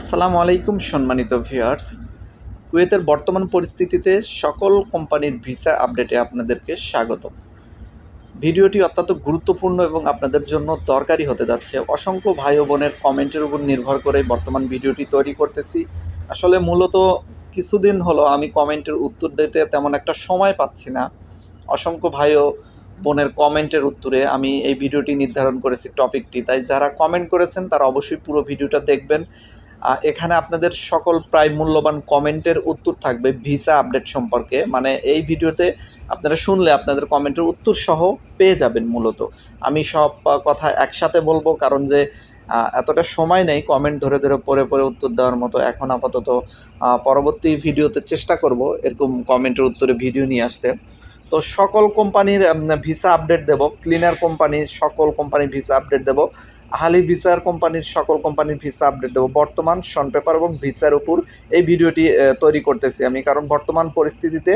আসসালামু আলাইকুম সম্মানিত ভিউয়ার্স। কুয়েতের বর্তমান পরিস্থিতিতে সকল কোম্পানির ভিসা আপডেটে আপনাদেরকে স্বাগত ভিডিওটি অত্যন্ত গুরুত্বপূর্ণ এবং আপনাদের জন্য দরকারি হতে যাচ্ছে। অসংখ্য ভাই ও বোনের কমেন্টের উপর নির্ভর করে বর্তমান ভিডিওটি তৈরি করতেছি। আসলে মূলত কিছুদিন হলো আমি কমেন্টের উত্তর দিতে তেমন একটা সময় পাচ্ছি না। অসংখ্য ভাই ও বোনের কমেন্টের উত্তরে আমি এই ভিডিওটি নির্ধারণ করেছি টপিকটি। তাই যারা কমেন্ট করেছেন তারা অবশ্যই পুরো ভিডিওটা দেখবেন। এখানে আপনাদের সকল প্রায় মূল্যবান কমেন্টের উত্তর থাকবে ভিসা আপডেট সম্পর্কে। মানে এই ভিডিওতে আপনারা শুনলে আপনাদের কমেন্টের উত্তর সহ পেয়ে যাবেন মূলত। আমি সব কথা একসাথে বলব কারণ যে এতটা সময় নেই কমেন্ট ধরে ধরে পরে পরে উত্তর দেওয়ার মতো। এখন আপাতত পরবর্তী ভিডিওতে চেষ্টা করব এরকম কমেন্টের উত্তরে ভিডিও নিয়ে আসতে। তো সকল কোম্পানির ভিসা আপডেট দেব, ক্লিনার কোম্পানির সকল কোম্পানির ভিসা আপডেট দেব। আহালি ভিসার কোম্পানির সকল কোম্পানির ভিসা আপডেট দেবো। বর্তমান শন পেপার এবং ভিসার উপর এই ভিডিওটি তৈরি করতেছি আমি। কারণ বর্তমান পরিস্থিতিতে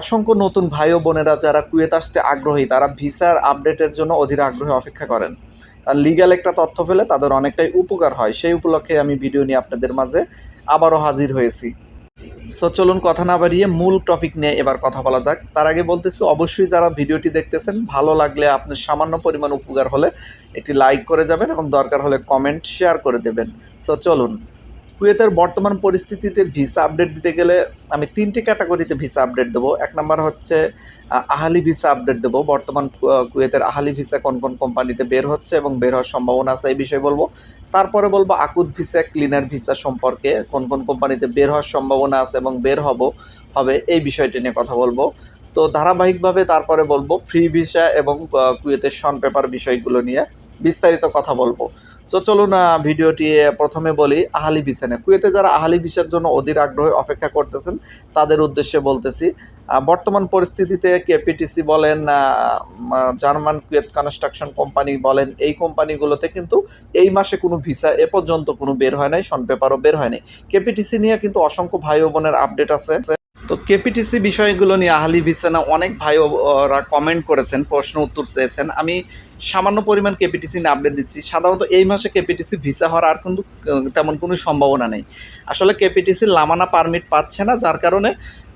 অসংখ্য নতুন ভাই ও বোনেরা যারা কুয়েত আসতে আগ্রহী, তারা ভিসার আপডেটের জন্য অধীর আগ্রহে অপেক্ষা করেন। আর লিগ্যাল একটা তথ্য পেলে তাদের অনেকটাই উপকার হয়। সেই উপলক্ষে আমি ভিডিও নিয়ে আপনাদের মাঝে আবারও হাজির হয়েছি। সো চলুন কথা না বাড়িয়ে মূল টপিক নিয়ে এবার কথা বলা যাক। তার আগে বলতেছি, অবশ্যই যারা ভিডিওটি দেখতেছেন, ভালো লাগলে আপনার সামান্য পরিমাণ উপকার হলে একটি লাইক করে যাবেন এবং দরকার হলে কমেন্ট শেয়ার করে দেবেন। সো চলুন। কুয়েতের বর্তমান পরিস্থিতিতে ভিসা আপডেট দিতে গেলে আমি তিনটি ক্যাটাগরিতে ভিসা আপডেট দেবো। এক নম্বর হচ্ছে আহালি ভিসা আপডেট দেবো। বর্তমান কুয়েতের আহালি ভিসা কোন কোন কোম্পানিতে বের হচ্ছে এবং বের হওয়ার সম্ভাবনা আছে এই বিষয়ে বলব। তারপরে বলব আকুদ ভিসা, ক্লিনার ভিসা সম্পর্কে কোন কোন কোম্পানিতে বের হওয়ার সম্ভাবনা আছে এবং বের হব, হবে এই বিষয়টি নিয়ে কথা বলব। তো ধারাবাহিকভাবে তারপরে বলব, ফ্রি ভিসা এবং কুয়েতের শন পেপার বিষয়গুলো নিয়ে বিস্তারিত কথা বলব। তো চলুন ভিডিওটি প্রথমে বলি আহালি নিয়ে কুয়েতে যারা আহালি ভিসার জন্য অধীর আগ্রহে অপেক্ষা করতেছেন, তাদের উদ্দেশ্যে বলতেছি বর্তমান পরিস্থিতিতে কেপিটিসি বলেন জার্মান কুয়েত কনস্ট্রাকশন কোম্পানি বলেন, এই কোম্পানিগুলোতে কিন্তু এই মাসে কোনো ভিসা এ পর্যন্ত কোনো বের হয় নাই শন পেপারও বের হয়নি কেপিটিসি নিয়ে কিন্তু অসংখ্য ভাই বোনের আপডেট আছে। তো কেপিটিসি বিষয়গুলো নিয়ে আহালি ভিসা না অনেক ভাই ও- ওরা কমেন্ট করেছেন, প্রশ্ন উত্তর চেয়েছেন। আমি সামান্য পরিমাণ কেপিটিসি নিয়ে আপডেট দিচ্ছি। সাধারণত এই মাসে কেপিটিসি ভিসা হওয়ার আর কিন্তু তেমন কোনো সম্ভাবনা নেই। আসলে কেপিটিসি লামানা পারমিট পাচ্ছে না, যার কারণে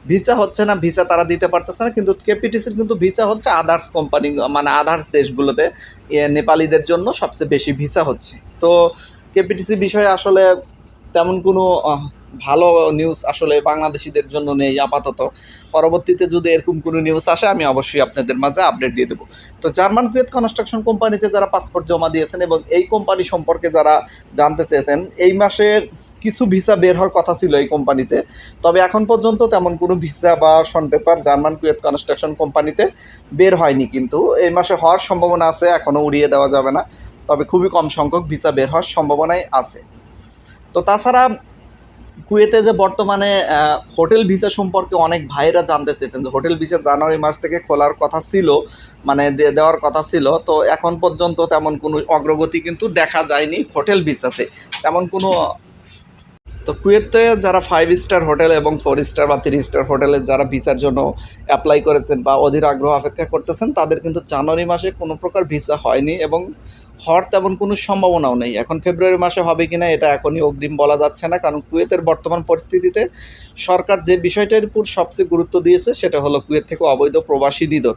ভিসা হচ্ছে না, ভিসা তারা দিতে পারতেছে না। কিন্তু কেপিটিসির কিন্তু ভিসা হচ্ছে আদার্স কোম্পানি মানে আদার্স দেশগুলোতে নেপালিদের জন্য সবচেয়ে বেশি ভিসা হচ্ছে। তো কেপিটিসি বিষয়ে আসলে তেমন কোনো ভালো নিউজ আসলে বাংলাদেশিদের জন্য নেই আপাতত। পরবর্তীতে যদি এরকম কোনো নিউজ আসে, আমি অবশ্যই আপনাদের মাঝে আপডেট দিয়ে দেবো। তো জার্মান কুয়েত কনস্ট্রাকশন কোম্পানিতে যারা পাসপোর্ট জমা দিয়েছেন এবং এই কোম্পানি সম্পর্কে যারা জানতে চেয়েছেন, এই মাসে কিছু ভিসা বের হওয়ার কথা ছিল এই কোম্পানিতে তবে এখন পর্যন্ত তেমন কোনো ভিসা বা শন পেপার জার্মান কুয়েত কনস্ট্রাকশন কোম্পানিতে বের হয়নি কিন্তু। এই মাসে হওয়ার সম্ভাবনা আছে এখনও উড়িয়ে দেওয়া যাবে না। তবে খুবই কম সংখ্যক ভিসা বের হওয়ার সম্ভাবনাই আছে। তো তাছাড়া কুয়েতে যে বর্তমানে হোটেল ভিসা সম্পর্কে অনেক ভাইরা জানতে চেয়েছেন যে হোটেল ভিসা জানুয়ারি মাস থেকে খোলার কথা ছিল মানে দেওয়ার কথা ছিল। তো এখন পর্যন্ত তেমন কোনো অগ্রগতি কিন্তু দেখা যায়নি হোটেল ভিসাতে। তেমন কোনো তো কুয়েতে যারা ফাইভ স্টার হোটেল এবং ফোর স্টার বা থ্রি স্টার হোটেলের যারা ভিসার জন্য অ্যাপ্লাই করেছেন বা অধীর আগ্রহ অপেক্ষা করতেছেন, তাদের কিন্তু জানুয়ারি মাসে কোনো প্রকার ভিসা হয়নি এবং হওয়ার তেমন কোনো সম্ভাবনাও নেই। এখন ফেব্রুয়ারি মাসে হবে কিনা এটা এখনই অগ্রিম বলা যাচ্ছে না। কারণ কুয়েতের বর্তমান পরিস্থিতিতে সরকার যে বিষয়টার উপর সবচেয়ে গুরুত্ব দিয়েছে সেটা হলো কুয়েত থেকে অবৈধ প্রবাসী নিধন।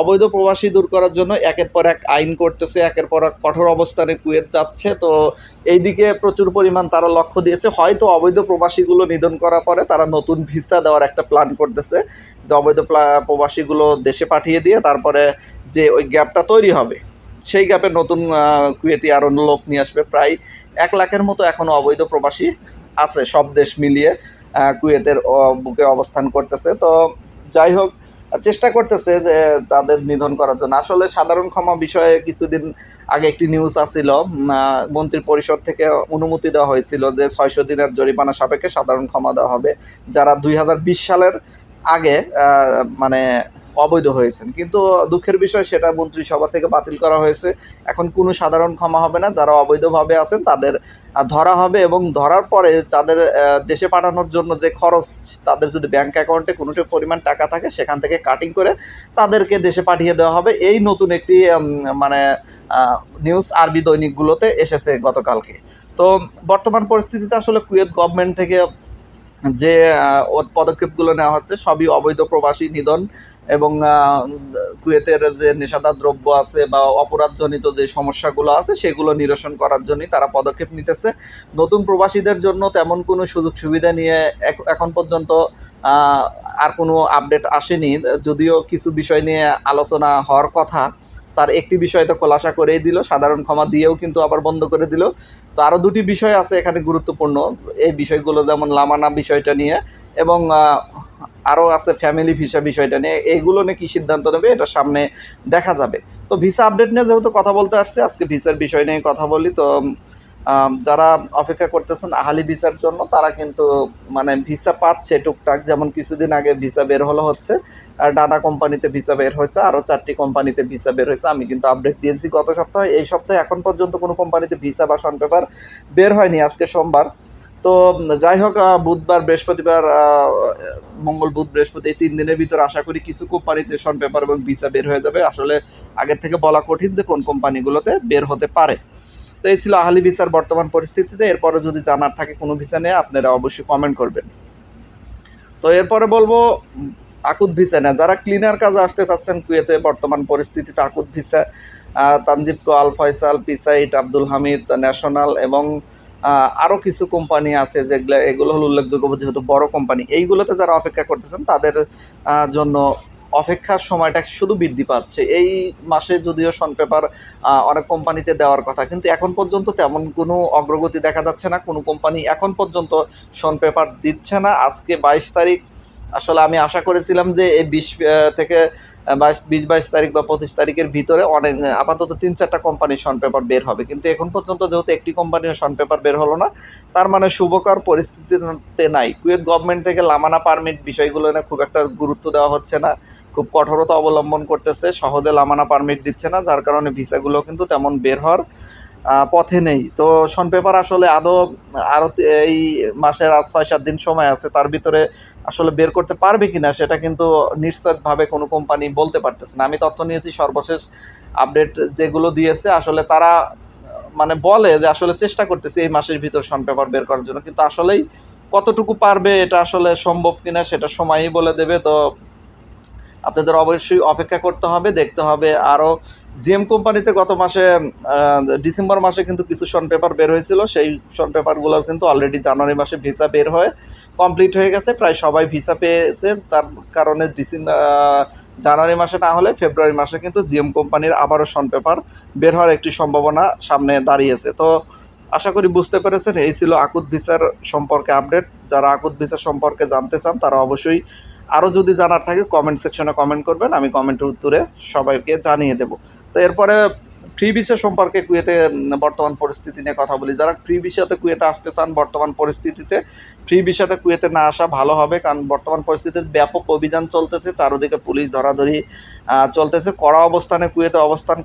অবৈধ প্রবাসী দূর করার জন্য একের পর এক আইন করতেছে, একের পর এক কঠোর অবস্থানে কুয়েত যাচ্ছে। তো এইদিকে প্রচুর পরিমাণ তারা লক্ষ্য দিয়েছে। হয়তো অবৈধ প্রবাসীগুলো নিধন করার পরে তারা নতুন ভিসা দেওয়ার একটা প্ল্যান করতেছে যে অবৈধ প্রবাসীগুলো দেশে পাঠিয়ে দিয়ে তারপরে যে ওই গ্যাপটা তৈরি হবে। সেই গ্যাপে নতুন কুয়েতি আরও লোক নিয়ে আসবে। প্রায় এক লাখের মতো এখনও অবৈধ প্রবাসী আছে সব দেশ মিলিয়ে কুয়েতের বুকে অবস্থান করতেছে। তো যাই হোক, চেষ্টা করতেছে যে তাদের নিধন করার জন্য। আসলে সাধারণ ক্ষমা বিষয়ে কিছুদিন আগে একটি নিউজ আসছিল মন্ত্রী পরিষদ থেকে অনুমতি দেওয়া হয়েছিল যে ছয়শো দিনের জরিমানা সাপেক্ষে সাধারণ ক্ষমা দেওয়া হবে। যারা দুই হাজার বিশ সালের আগে মানে অবৈধ হয়েছেন। কিন্তু দুঃখের বিষয় সেটা মন্ত্রিসভা থেকে বাতিল করা হয়েছে। এখন কোনো সাধারণ ক্ষমা হবে না। যারা অবৈধভাবে আছেন, তাদের ধরা হবে এবং ধরার পরে তাদের দেশে পাঠানোর জন্য যে খরচ, তাদের যদি ব্যাংক অ্যাকাউন্টে কোনোটি পরিমাণ টাকা থাকে, সেখান থেকে কাটিং করে তাদেরকে দেশে পাঠিয়ে দেওয়া হবে। এই নতুন একটি মানে নিউজ আরবি দৈনিকগুলোতে এসেছে গতকালকে। তো বর্তমান পরিস্থিতিতে আসলে কুয়েত গভর্নমেন্ট থেকে যে পদক্ষেপগুলো নেওয়া হচ্ছে, সবই অবৈধ প্রবাসী নিধন এবং কুয়েতের যে নেশাদার দ্রব্য আছে বা অপরাধজনিত যে সমস্যাগুলো আছে, সেগুলো নিরসন করার জন্যই তারা পদক্ষেপ নিতেছে। নতুন প্রবাসীদের জন্য তেমন কোনো সুযোগ সুবিধা নিয়ে এখন পর্যন্ত আর কোনো আপডেট আসেনি। যদিও কিছু বিষয় নিয়ে আলোচনা হওয়ার কথা, তার একটি বিষয় তো খোলাসা করেই দিল, সাধারণ ক্ষমা দিয়েও কিন্তু আবার বন্ধ করে দিল। তো আরও দুটি বিষয় আছে এখানে গুরুত্বপূর্ণ। এই বিষয়গুলো যেমন লামানা বিষয়টা নিয়ে এবং আরও আছে ফ্যামিলি ভিসা বিষয়টা নিয়ে এইগুলো নিয়ে কী সিদ্ধান্ত নেবে এটা সামনে দেখা যাবে। তো ভিসা আপডেট নিয়ে যেহেতু কথা বলতে আসছে, আজকে ভিসার বিষয় নিয়ে কথা বলি, তো যারা অপেক্ষা করতেছেন আহালি ভিসার জন্য, তারা কিন্তু মানে ভিসা পাচ্ছে টুকটাক, যেমন কিছুদিন আগে ভিসা বের হলো হচ্ছে, আর ডানা কোম্পানিতে ভিসা বের হয়েছে আরও চারটি কোম্পানিতে ভিসা বের হয়েছে, আমি কিন্তু আপডেট দিয়েছি গত সপ্তাহে, এই সপ্তাহে এখন পর্যন্ত কোনো কোম্পানিতে ভিসা বা সন পেপার বের হয়নি, আজকে সোমবার। তো যাই হোক বুধবার, বৃহস্পতিবার মঙ্গল বুধ, বৃহস্পতি এই তিন দিনের ভিতর আশা করি কিছু কোম্পানিতে সন পেপার এবং ভিসা বের হয়ে যাবে। আসলে আগের থেকে বলা কঠিন যে কোন কোম্পানিগুলোতে বের হতে পারে। তো এই ছিল আহালি ভিসার বর্তমান পরিস্থিতিতে। এরপরে যদি জানার থাকে কোনো ভিসা নিয়ে আপনারা অবশ্যই কমেন্ট করবেন। তো এরপরে বলব, আকুত ভিসা না যারা ক্লিনার কাজে আসতে চাচ্ছেন কুয়েতে, বর্তমান পরিস্থিতিতে আকুত ভিসা তানজিব কোয়াল, ফয়সাল, পিসাইট, আব্দুল হামিদ, ন্যাশনাল এবং আরও কিছু কোম্পানি আছে যেগুলো, এগুলো হলো উল্লেখযোগ্য যেহেতু বড় কোম্পানি এইগুলোতে যারা অপেক্ষা করতেছেন, তাদের জন্য অপেক্ষার সময়টা শুধু বৃদ্ধি পাচ্ছে। এই মাসে যদিও সন পেপার অনেক কোম্পানিতে দেওয়ার কথা, কিন্তু এখন পর্যন্ত তেমন কোনো অগ্রগতি দেখা যাচ্ছে না। কোনো কোম্পানি এখন পর্যন্ত সন পেপার দিচ্ছে না। আজকে বাইশ তারিখ আসলে আমি আশা করেছিলাম যে এই বিশ থেকে বাইশ, বিশ, বাইশ তারিখ বা পঁচিশ তারিখের ভিতরে অনেক, আপাতত তিন চারটা কোম্পানির সন পেপার বের হবে। কিন্তু এখন পর্যন্ত যেহেতু একটি কোম্পানির সন পেপার বের হলো না, তার মানে শুভকর পরিস্থিতিতে নাই। কুয়েত গভর্নমেন্ট থেকে লামানা পারমিট বিষয়গুলো নিয়ে খুব একটা গুরুত্ব দেওয়া হচ্ছে না। খুব কঠোরতা অবলম্বন করতেছে, সহজে লামানা পারমিট দিচ্ছে না, যার কারণে ভিসাগুলো কিন্তু তেমন বের হওয়ার পথে নেই। তো সন পেপার আসলে আদৌ আরও এই মাসের আর ছয়, সাত দিন সময় আছে, তার ভিতরে আসলে বের করতে পারবে কিনা সেটা কিন্তু নিশ্চিতভাবে কোনো কোম্পানি বলতে পারতেছে না। আমি তথ্য নিয়েছি, সর্বশেষ আপডেট যেগুলো দিয়েছে, আসলে তারা মানে বলে যে আসলে চেষ্টা করতেছে এই মাসের ভিতর সন পেপার বের করার জন্য। কিন্তু আসলেই কতটুকু পারবে, এটা আসলে সম্ভব কিনা সেটা সময়ই বলে দেবে। তো আপনাদের অবশ্যই অপেক্ষা করতে হবে, দেখতে হবে। আরও জিএম কোম্পানিতে গত মাসে ডিসেম্বর মাসে কিন্তু কিছু শন পেপার বের হয়েছিল। সেই শন পেপারগুলোর কিন্তু অলরেডি জানুয়ারি মাসে ভিসা বের হয়ে কমপ্লিট হয়ে গেছে। প্রায় সবাই ভিসা পেয়েছে। তার কারণে ডিসেম্বর জানুয়ারি মাসে না হলে ফেব্রুয়ারি মাসে কিন্তু জিএম কোম্পানির আবারও শন পেপার বের হওয়ার একটি সম্ভাবনা সামনে দাঁড়িয়েছে। তো আশা করি বুঝতে পেরেছেন, এই ছিল আকুত ভিসার সম্পর্কে আপডেট যারা আকুত ভিসার সম্পর্কে জানতে চান, তারা অবশ্যই আরও যদি জানার থাকে কমেন্ট সেকশনে কমেন্ট করবেন, আমি কমেন্টের উত্তরে সবাইকে জানিয়ে দেব। তো এরপরে ফ্রি ভিসা সম্পর্কে কুয়েতে বর্তমান পরিস্থিতি নিয়ে কথা বলি। যারা ফ্রি ভিসাতে কুয়েতে আসতে চান, বর্তমান পরিস্থিতিতে ফ্রি ভিসাতে কুয়েতে না আসা ভালো হবে, কারণ বর্তমান পরিস্থিতিতে ব্যাপক অভিযান চলতেছে, চারদিকে পুলিশ ধরাধরি চলতেছে। কড়া অবস্থানে কুয়েতে অবস্থান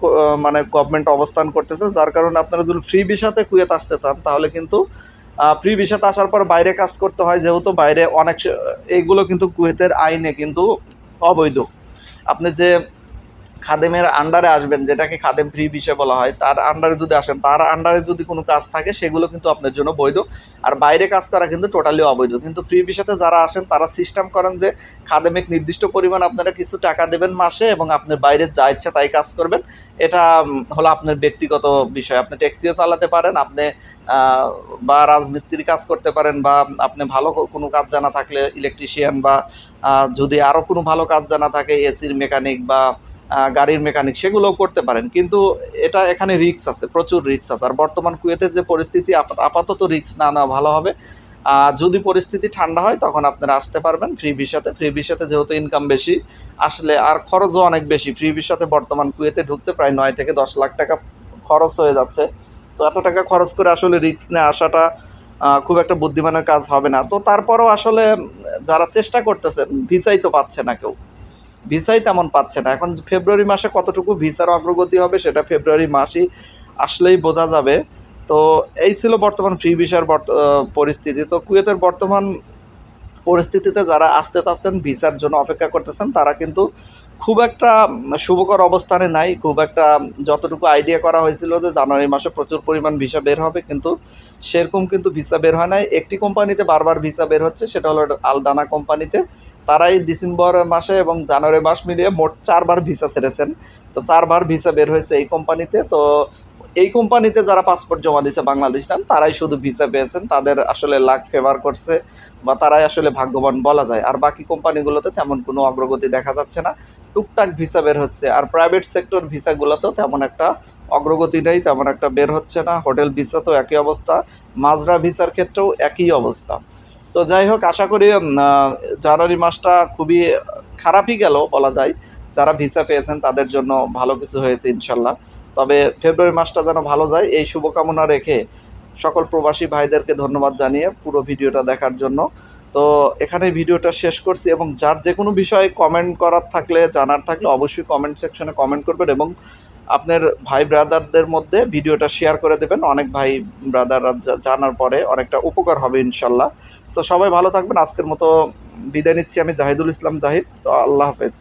মানে গভর্নমেন্ট অবস্থান করতেছে। যার কারণে আপনারা যদি ফ্রি ভিসাতে কুয়েতে আসতে চান, তাহলে কিন্তু ফ্রি ভিসাতে আসার পর বাইরে কাজ করতে হয়, যেহেতু বাইরে অনেক এইগুলো কিন্তু কুয়েতের আইনে কিন্তু অবৈধ। আপনি যে খাদেমের আন্ডারে আসবেন, যেটাকে খাদেম ফ্রি ভিসা বলা হয়, তার আন্ডারে যদি আসেন, তার আন্ডারে যদি কোনো কাজ থাকে, সেগুলো কিন্তু আপনার জন্য বৈধ। আর বাইরে কাজ করা কিন্তু টোটালি অবৈধ। কিন্তু ফ্রি ভিসাতে যারা আসেন, তারা সিস্টেম করেন যে খাদেমিক নির্দিষ্ট পরিমাণ আপনারা কিছু টাকা দেবেন মাসে এবং আপনার বাইরে যা ইচ্ছা তাই কাজ করবেন। এটা হলো আপনার ব্যক্তিগত বিষয়। আপনি ট্যাক্সিও চালাতে পারেন, আপনি বা রাজমিস্ত্রি কাজ করতে পারেন, বা আপনি ভালো কোনো কাজ জানা থাকলে ইলেকট্রিশিয়ান বা যদি আরও কোনো ভালো কাজ জানা থাকে এসির মেকানিক বা গাড়ির মেকানিক সেগুলোও করতে পারেন। কিন্তু এটা এখানে রিস্ক আছে, প্রচুর রিস্ক আছে। আর বর্তমান কুয়েতের যে পরিস্থিতি, আপ- আপাতত রিক্স না নেওয়া ভালো হবে। যদি পরিস্থিতি ঠান্ডা হয়, তখন আপনারা আসতে পারবেন ফ্রি ভিসাতে। ফ্রি ভিসাতে যেহেতু ইনকাম বেশি, আসলে আর খরচও অনেক বেশি। ফ্রি ভিসাতে বর্তমান কুয়েতে ঢুকতে প্রায় নয় থেকে দশ লাখ টাকা খরচ হয়ে যাচ্ছে। তো এত টাকা খরচ করে আসলে রিস্ক নিয়ে আসাটা খুব একটা বুদ্ধিমানের কাজ হবে না। তো তারপরেও আসলে যারা চেষ্টা করতেছেন ভিসাই তো পাচ্ছে না কেউ। ভিসাই তেমন পাচ্ছে না। এখন ফেব্রুয়ারি মাসে কতটুকু ভিসার অগ্রগতি হবে সেটা ফেব্রুয়ারি মাসই আসলেই বোঝা যাবে। তো এই ছিল বর্তমান ফ্রি ভিসার পরিস্থিতি। তো কুয়েতের বর্তমান পরিস্থিতিতে যারা আসতে চাচ্ছেন, ভিসার জন্য অপেক্ষা করতেছেন, তারা কিন্তু খুব একটা শুভকর অবস্থানে নাই। খুব একটা যতটুকু আইডিয়া করা হয়েছিল যে জানুয়ারি মাসে প্রচুর পরিমাণ ভিসা বের হবে, কিন্তু সেরকম কিন্তু ভিসা বের হয় নাই। একটি কোম্পানিতে বারবার ভিসা বের হচ্ছে, সেটা হলো আলদানা কোম্পানিতে তারাই ডিসেম্বর মাসে এবং জানুয়ারি মাস মিলিয়ে মোট চারবার ভিসা ছেড়েছেন। তো চারবার ভিসা বের হয়েছে এই কোম্পানিতে তো এই কোম্পানিতে যারা পাসপোর্ট জমা দিয়েছে বাংলাদেশ নেন তারাই শুধু ভিসা পেয়েছেন, তাদের আসলে লাখ ফেভার করছে বা তারাই আসলে ভাগ্যবান বলা যায়। আর বাকি কোম্পানিগুলোতে তেমন কোনো অগ্রগতি দেখা যাচ্ছে না। টুকটাক ভিসা বের হচ্ছে, আর প্রাইভেট সেক্টর ভিসাগুলোতেও তেমন একটা অগ্রগতি নেই, তেমন একটা বের হচ্ছে না। হোটেল ভিসা তো একই অবস্থা, মাজরা ভিসার ক্ষেত্রেও একই অবস্থা। তো যাই হোক, আশা করি জানুয়ারি মাসটা খুবই খারাপই গেল বলা যায়। যারা ভিসা পেয়েছেন, তাদের জন্য ভালো কিছু হয়েছে, ইনশাল্লাহ। তবে ফেব্রুয়ারি মাসটা যেন ভালো যায়, এই শুভকামনা রেখে সকল প্রবাসী ভাইদেরকে ধন্যবাদ জানিয়ে পুরো ভিডিওটা দেখার জন্য। তো এখানে ভিডিওটা শেষ করছি এবং যার যে কোনো বিষয়ে কমেন্ট করার থাকলে, জানার থাকলে অবশ্যই কমেন্ট সেকশনে কমেন্ট করবেন এবং আপনার ভাই ব্রাদারদের মধ্যে ভিডিওটা শেয়ার করে দেবেন। অনেক ভাই ব্রাদাররা জানার পরে অনেকটা উপকার হবে ইনশাল্লাহ। তো সবাই ভালো থাকবেন। আজকের মতো বিদায় নিচ্ছি আমি জাহিদুল ইসলাম জাহিদ। তো আল্লাহ হাফেজ।